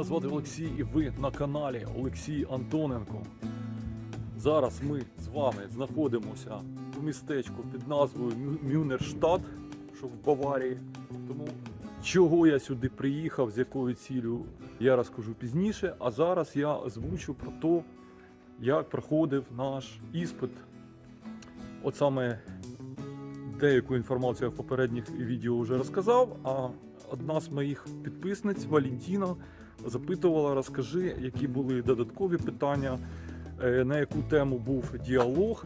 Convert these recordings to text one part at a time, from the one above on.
мене звати Олексій і ви на каналі Олексій Антоненко. Зараз ми з вами знаходимося у містечку під назвою Мю- Мюнерштадт, що в Баварії. Тому чого я сюди приїхав, з якою цілею, я розкажу пізніше. А зараз я озвучу про те, як проходив наш іспит. От саме деяку інформацію я в попередніх відео вже розказав. А одна з моїх підписниць Валентіна запитувала: розкажи, які були додаткові питання, е, на яку тему був діалог.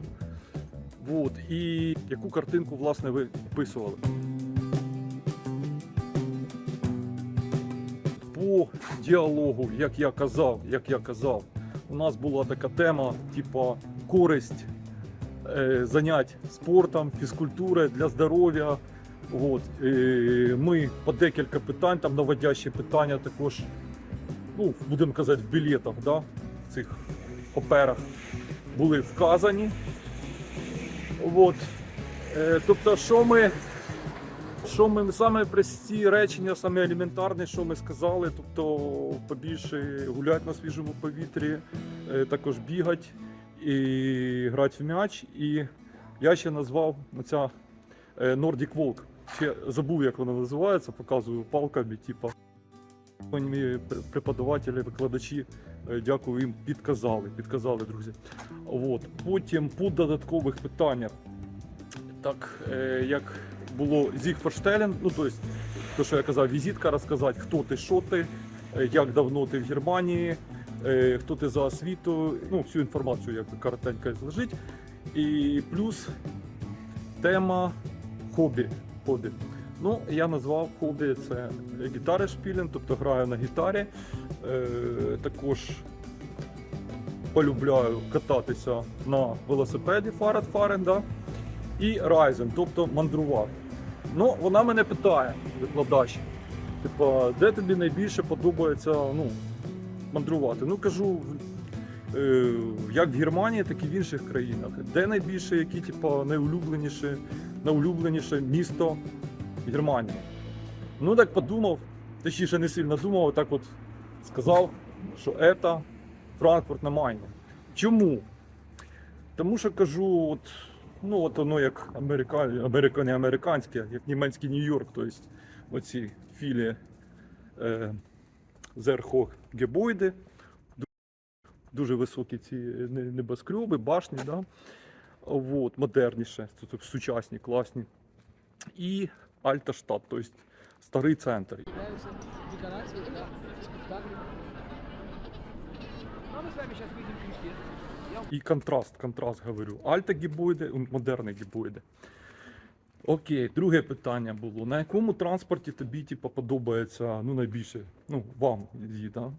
От, і яку картинку власне ви описували. По діалогу, як я казав, як я казав, у нас була така тема, типа користь е, занять спортом, фізкультури для здоров'я. От, е, ми по декілька питань, там наводящі питання також, ну, будемо казати, в білетах, да, в цих паперах були вказані. От. Е, тобто, що ми, що ми саме прості речення, саме елементарне, що ми сказали, тобто побільше гуляти на свіжому повітрі, е, також бігати і грати в м'яч. І я ще назвав ця е, Nordic Walk. Ще забув, як вона називається, показую палками, типа. Преподавателі, викладачі, е, дякую їм, підказали, підказали, друзі. От. Потім по додаткових питаннях, так е, як було Зігферштелен, ну тобто, то, що я казав, візитка розказати, хто ти, що ти, е, як давно ти в Германії, хто ти за освіту, ну, всю інформацію, як коротенько зложить. І плюс тема хобі. хобі. Ну, я назвав хобі це гітари шпілін, тобто граю на гітарі. Е, також полюбляю кататися на велосипеді Фарад да? і райзен, тобто мандрувати. Ну, вона мене питає, викладач, типа, де тобі найбільше подобається ну, мандрувати? Ну, кажу, е, як в Германії, так і в інших країнах. Де найбільше, які типа, найулюбленіше, найулюбленіше місто Германії? Ну так подумав, точніше не сильно думав, так от сказав, що це Франкфурт на Майні. Чому? Тому що кажу, от, ну от воно як америка... не американське, як німецький Нью-Йорк, тобто оці філії е... Зерхо Гебойди, дуже високі ці небоскреби, башні, да? вот, модерніше, сучасні, класні. І Альташтадт, тобто старий центр. Ну, І контраст, контраст говорю. Альта гібоїде, модерне гібоїде. Окей, друге питання було. На якому транспорті тобі типу, подобається ну, найбільше? Ну, вам її, да?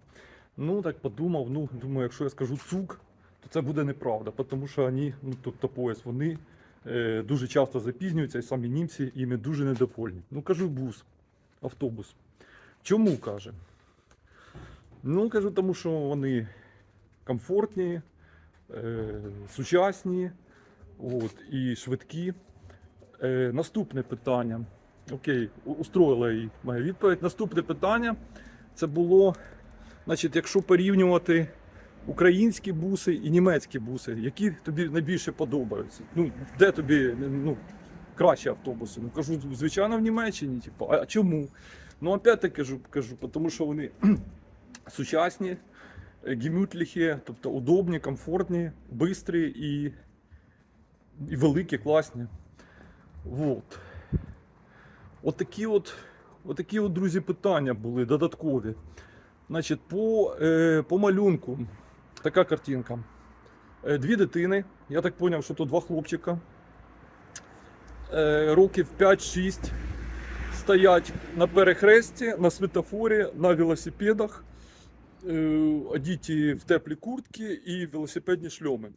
Ну, так подумав, ну, думаю, якщо я скажу цук, то це буде неправда, тому що вони, ну, тобто пояс, вони дуже часто запізнюються, і самі німці іми дуже недовольні. Ну, кажу бус, автобус. Чому каже? Ну, кажу, тому що вони комфортні, е, сучасні от, і швидкі. Е, наступне питання. Окей, устроїла їй моя відповідь. Наступне питання це було, значить, якщо порівнювати українські буси і німецькі буси, які тобі найбільше подобаються? Ну, де тобі ну, кращі автобуси? Ну, кажу, звичайно, в Німеччині. Типу, а чому? Ну, опять-таки кажу, кажу, тому що вони сучасні, гемютліхи, тобто удобні, комфортні, бистрі і, і великі, класні. Вот. Отакі от, отакі от, друзі, питання були додаткові. Значить, по, е, по малюнку така картинка. Е, дві дитини. Я так зрозумів, що то два хлопчика. Е, років 5-6 стоять на перехресті, на світофорі, на велосипедах е, одіті в теплі куртки і велосипедні шльоми.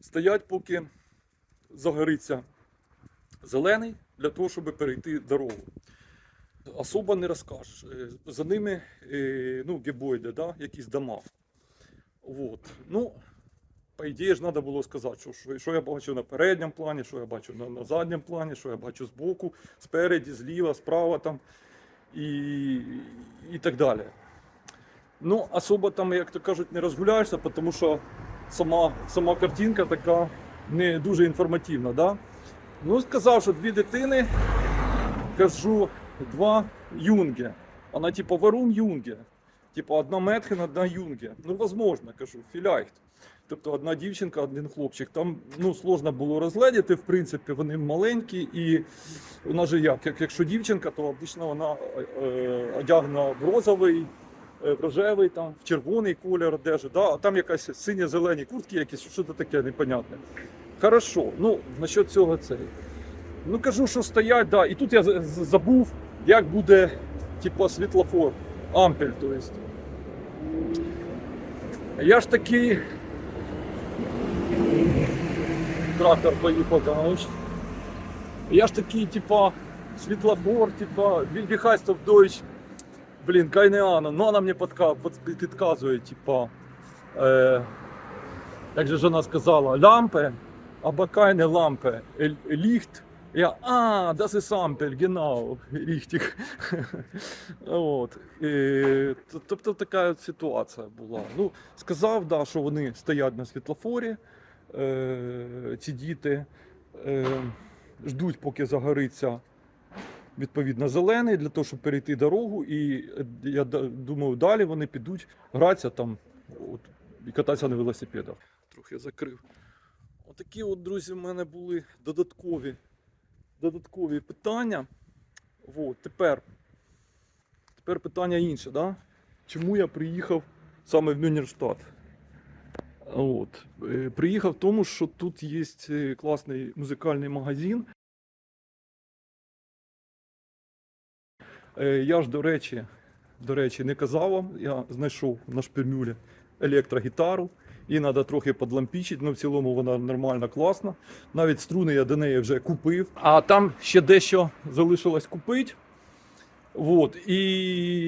Стоять, поки загориться зелений для того, щоб перейти дорогу. Особо не розкажеш. За ними ну, гебойди, да, якісь дома. Вот. Ну, по ідеї ж треба було сказати, що, що, що я бачу на передньому плані, що я бачу на, на задньому плані, що я бачу збоку, спереді, зліва, справа там і, і так далі. Ну, особо там, як то кажуть, не розгуляєшся, тому що сама, сама картинка така не дуже інформативна. Да? Ну, сказав, що дві дитини, кажу, два юнги. Вона типу варум юнги. Типу одна Метхен, одна юнги. Ну, возможно, кажу, філяйхт. Тобто одна дівчинка, один хлопчик. Там ну, сложно було розгледіти, в принципі, вони маленькі, і вона же як, як якщо дівчинка, то обично вона е, одягнена в розовий, е, в рожевий, там, в червоний колір одежі, да? а там якась синьо-зелені куртки, якісь, що це таке непонятне. Хорошо, ну, насчет цього цей. Ну кажу, що стоять, да. І тут я забув, як буде, типу, світлофор, ампель, то есть. Я ж такий. Трактор поїхав, конечно. Я ж такий, типа, світлофор, типа, Вільгехайстов Дойч, блін, Кайнеана, ну вона мені подка, под- підказує, типа, е, як же вона сказала, лампи, або Lampe, L- Licht. Я, а, das ist Ampel, genau, richtig. От. І, тобто така ситуація була. Ну, сказав, да, що вони стоять на світлофорі, е, ці діти е, ждуть, поки загориться відповідно зелений, для того, щоб перейти дорогу. І е, я думаю, далі вони підуть гратися там от, і кататися на велосипедах. Трохи закрив. Отакі от, друзі, в мене були додаткові, додаткові питання. От, тепер, тепер питання інше, да? чому я приїхав саме в Мюнерштадт? От. е, Приїхав тому, що тут є е, класний музикальний магазин. Е, Я ж, до речі, до речі, не казав вам, я знайшов на шпимюлі електрогітару. Її треба трохи подлампічити, але в цілому вона нормально класна. Навіть струни я до неї вже купив. А там ще дещо залишилось купити. Вот. І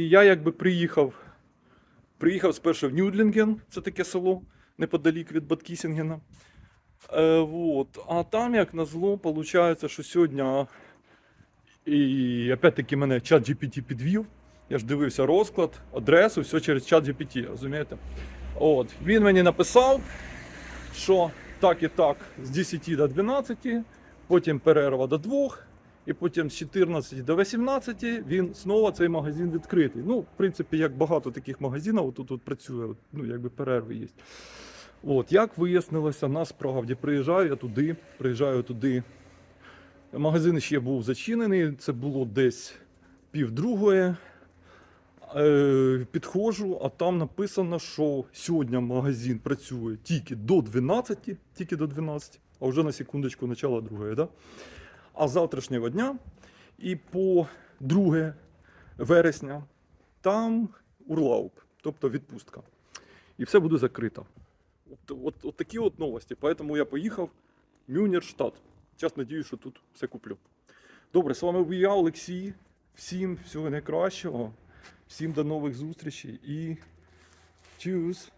я якби приїхав. Приїхав спершу в Нюдлінген, це таке село неподалік від Баткісінгена. Е, вот. А там, як назло, виходить, що сьогодні. І опять-таки мене чат GPT підвів. Я ж дивився розклад, адресу, все через чат GPT, розумієте? От. Він мені написав, що так і так з 10 до 12, потім перерва до 2, і потім з 14 до 18 він знову цей магазин відкритий. Ну, в принципі, як багато таких магазинів тут, тут працює, ну, якби перерви є. От, як вияснилося, насправді приїжджаю я туди, приїжджаю туди. Магазин ще був зачинений, це було десь півдругої. Е, підходжу, а там написано, що сьогодні магазин працює тільки до 12, тільки до 12, а вже на секундочку начало другої, да? А завтрашнього дня і по 2 вересня там урлауп, тобто відпустка. І все буде закрито. От, от, от такі от новості. Поэтому я поїхав в Мюнерштадт. Зараз надіюсь, що тут все куплю. Добре, з вами був я, Олексій. Всім всього найкращого. Всім до нових зустрічей і чус!